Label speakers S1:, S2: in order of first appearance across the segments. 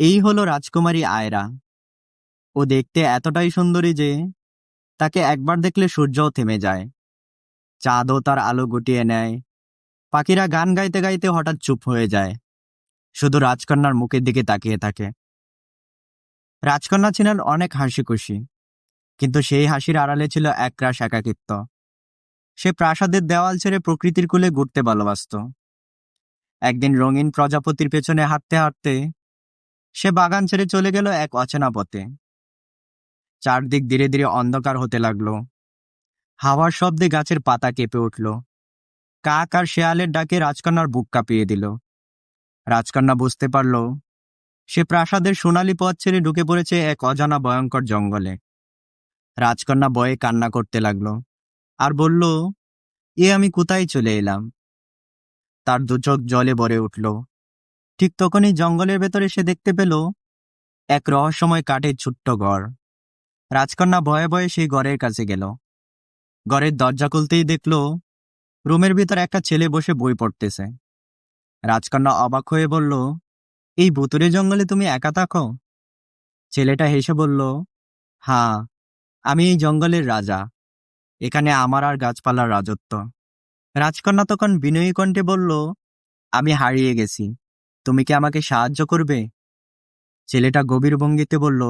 S1: এই হলো রাজকুমারী আয়রা। ও দেখতে এতটাই সুন্দরী যে, তাকে একবার দেখলে সূর্যও থেমে যায়। চাঁদও তার আলো গুটিয়ে নেয়। পাখিরা গান গাইতে গাইতে হঠাৎ চুপ হয়ে যায়। শুধু রাজকন্যার মুখের দিকে তাকিয়ে থাকে। রাজকন্যা ছিলেন অনেক হাসি খুশি কিন্তু সেই হাসির আড়ালে ছিল একরাশ একাকিত্ব। সে প্রাসাদের দেওয়াল ছেড়ে প্রকৃতির কুলে ঘুরতে ভালোবাসত। একদিন রঙিন প্রজাপতির পেছনে হাঁটতে হাঁটতে সে বাগান ছেড়ে চলে গেল এক অচেনা পথে। চারদিক ধীরে ধীরে অন্ধকার হতে লাগল। হাওয়ার শব্দে গাছের পাতা কেঁপে উঠল। কাক আর শেয়ালের ডাকে রাজকন্যার বুক কাঁপিয়ে দিল। রাজকন্যা বুঝতে পারল, সে প্রাসাদের সোনালী পথ ছেড়ে ঢুকে পড়েছে এক অজানা ভয়ঙ্কর জঙ্গলে। রাজকন্যা বয়ে কান্না করতে লাগল আর বলল, এ আমি কোথায় চলে এলাম? তার দু চোখ জলে ভরে উঠল। ঠিক তখনই জঙ্গলের ভেতরে সে দেখতে পেল এক রহস্যময় কাঠের ছোট্ট ঘর। রাজকন্যা ভয়ে ভয়ে সেই ঘরের কাছে গেল। ঘরের দরজা খুলতেই দেখল রুমের ভিতর একটা ছেলে বসে বই পড়তেছে। রাজকন্যা অবাক হয়ে বলল, এই ভুতুরে জঙ্গলে তুমি একা থাকো? ছেলেটা হেসে বলল হ্যাঁ আমি এই জঙ্গলের রাজা। এখানে আমার আর গাছপালার রাজত্ব। রাজকন্যা তখন বিনয়ী কণ্ঠে বলল, আমি হারিয়ে গেছি। তুমি কি আমাকে সাহায্য করবে? ছেলেটা গভীর ভঙ্গিতে বলল,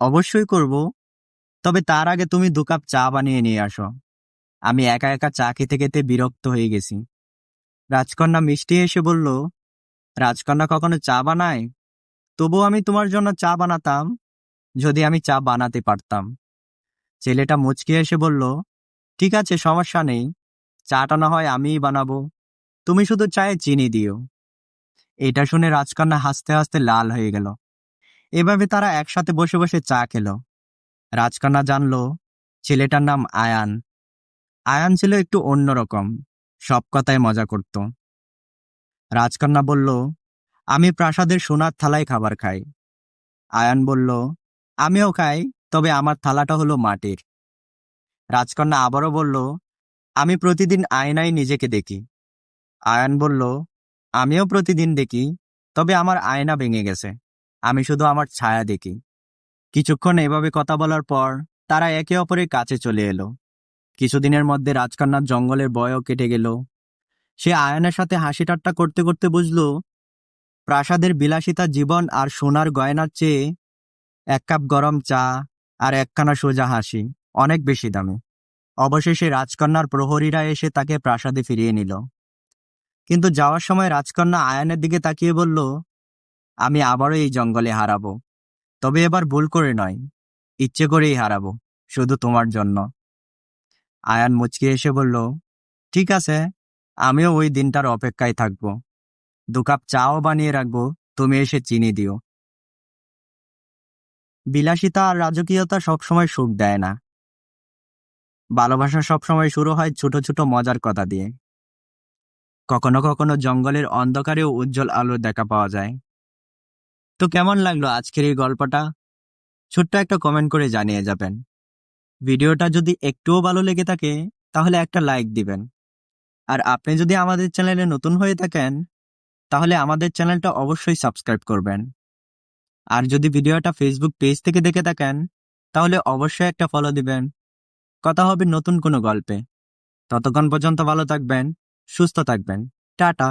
S1: অবশ্যই করব। তবে তার আগে তুমি দু কাপ চা বানিয়ে নিয়ে আসো। আমি একা একা চা খেতে খেতে বিরক্ত হয়ে গেছি। রাজকন্যা মিষ্টি এসে বলল, রাজকন্যা কখনো চা বানায়? তবু আমি তোমার জন্য চা বানাতাম, যদি আমি চা বানাতে পারতাম। ছেলেটা মুচকি এসে বলল, ঠিক আছে, সমস্যা নেই। চাটা না হয় আমিই বানাবো। তুমি শুধু চায়ে চিনি দিও। এটা শুনে রাজকন্যা হাসতে হাসতে লাল হয়ে গেল। এভাবে তারা একসাথে বসে বসে চা খেলো। রাজকন্যা জানলো, ছেলেটার নাম আয়ান। আয়ান ছিল একটু অন্যরকম সব কথায় মজা করত। রাজকন্যা বলল, আমি প্রাসাদের সোনার থালায় খাবার খাই। আয়ান বলল, আমিও খাই, তবে আমার থালাটা হলো মাটির। রাজকন্যা আবারও বলল, আমি প্রতিদিন আয়নায় নিজেকে দেখি। আয়ান বলল আমিও প্রতিদিন দেখি, তবে আমার আয়না ভেঙে গেছে। আমি শুধু আমার ছায়া দেখি। কিছুক্ষণ এভাবে কথা বলার পর তারা একে অপরের কাছে চলে এলো। কিছুদিনের মধ্যে রাজকন্যার জঙ্গলের বয়ও কেটে গেল। সে আয়নের সাথে হাসি ঠাট্টা করতে করতে বুঝল, প্রাসাদের বিলাসিতা জীবন আর সোনার গয়নার চেয়ে এক কাপ গরম চা আর একখানা সোজা হাসি অনেক বেশি দামে। অবশেষে রাজকন্যার প্রহরীরা এসে তাকে প্রাসাদে ফিরিয়ে নিল। কিন্তু যাওয়ার সময় রাজকন্যা আয়নের দিকে তাকিয়ে বলল, আমি আবারও এই জঙ্গলে হারাবো। তবে এবার ভুল করে নয়, ইচ্ছে করেই হারাবো, শুধু তোমার জন্য। আয়ান মুচকি এসে বলল, ঠিক আছে, আমিও ওই দিনটার অপেক্ষায় থাকব। দু কাপ চাও বানিয়ে রাখব, তুমি এসে চিনি দিও। বিলাসিতা আর রাজকীয়তা সবসময় সুখ দেয় না। ভালোবাসা সবসময় শুরু হয় ছোট ছোট মজার কথা দিয়ে। কখনো কখনো জঙ্গলের অন্ধকারেও উজ্জ্বল আলোর দেখা পাওয়া যায়। তো কেমন লাগল আজকের এই গল্পটা? ছোট্ট একটা কমেন্ট করে জানিয়ে যাবেন। ভিডিওটা যদি একটুও ভালো লেগে থাকে, তাহলে একটা লাইক দিবেন। আর আপনি যদি আমাদের চ্যানেলে নতুন হয়ে থাকেন, তাহলে আমাদের চ্যানেলটা অবশ্যই সাবস্ক্রাইব করবেন। আর যদি ভিডিওটা ফেসবুক পেজ থেকে দেখে থাকেন, তাহলে অবশ্যই একটা ফলো দিবেন। কথা হবে নতুন কোনো গল্পে। ততক্ষণ পর্যন্ত ভালো থাকবেন। সুস্থ থাকবেন। টাটা।